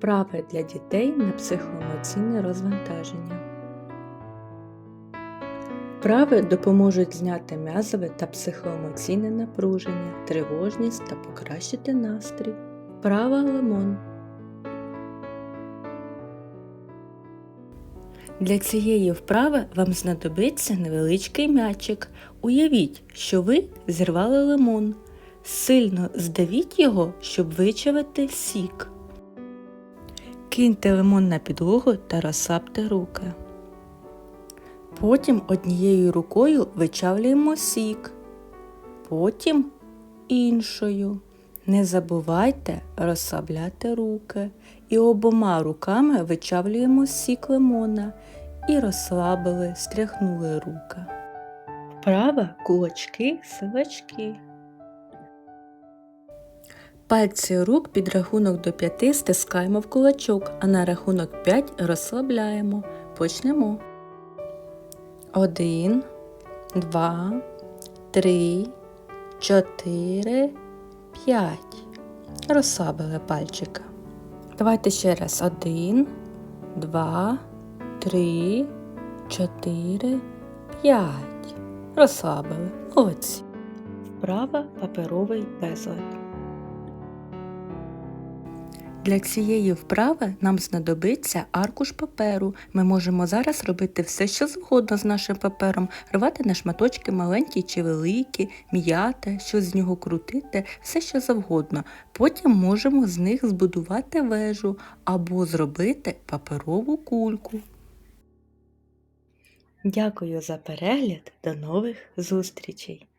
Вправи для дітей на психоемоційне розвантаження. Вправи допоможуть зняти м'язове та психоемоційне напруження, тривожність та покращити настрій. Вправа лимон. Для цієї вправи вам знадобиться невеличкий м'ячик. Уявіть, що ви зірвали лимон. Сильно здавіть його, щоб вичавити сік. Киньте лимон на підлогу та розслабте руки. Потім однією рукою вичавлюємо сік, потім іншою. Не забувайте розслабляти руки і обома руками вичавлюємо сік лимона і розслабили, стряхнули руки. Вправа кулачки, силачки. Пальці рук під рахунок до 5 стискаємо в кулачок, а на рахунок 5 розслабляємо. Почнемо. Один, два, три, чотири, п'ять. Розслабили пальчика. Давайте ще раз. Один, два, три, чотири, п'ять. Розслабили. Молодці. Вправа паперовий безлад. Для цієї вправи нам знадобиться аркуш паперу. Ми можемо зараз робити все, що завгодно з нашим папером, рвати на шматочки маленькі чи великі, м'яти, щось з нього крутити, все що завгодно. Потім можемо з них збудувати вежу або зробити паперову кульку. Дякую за перегляд. До нових зустрічей!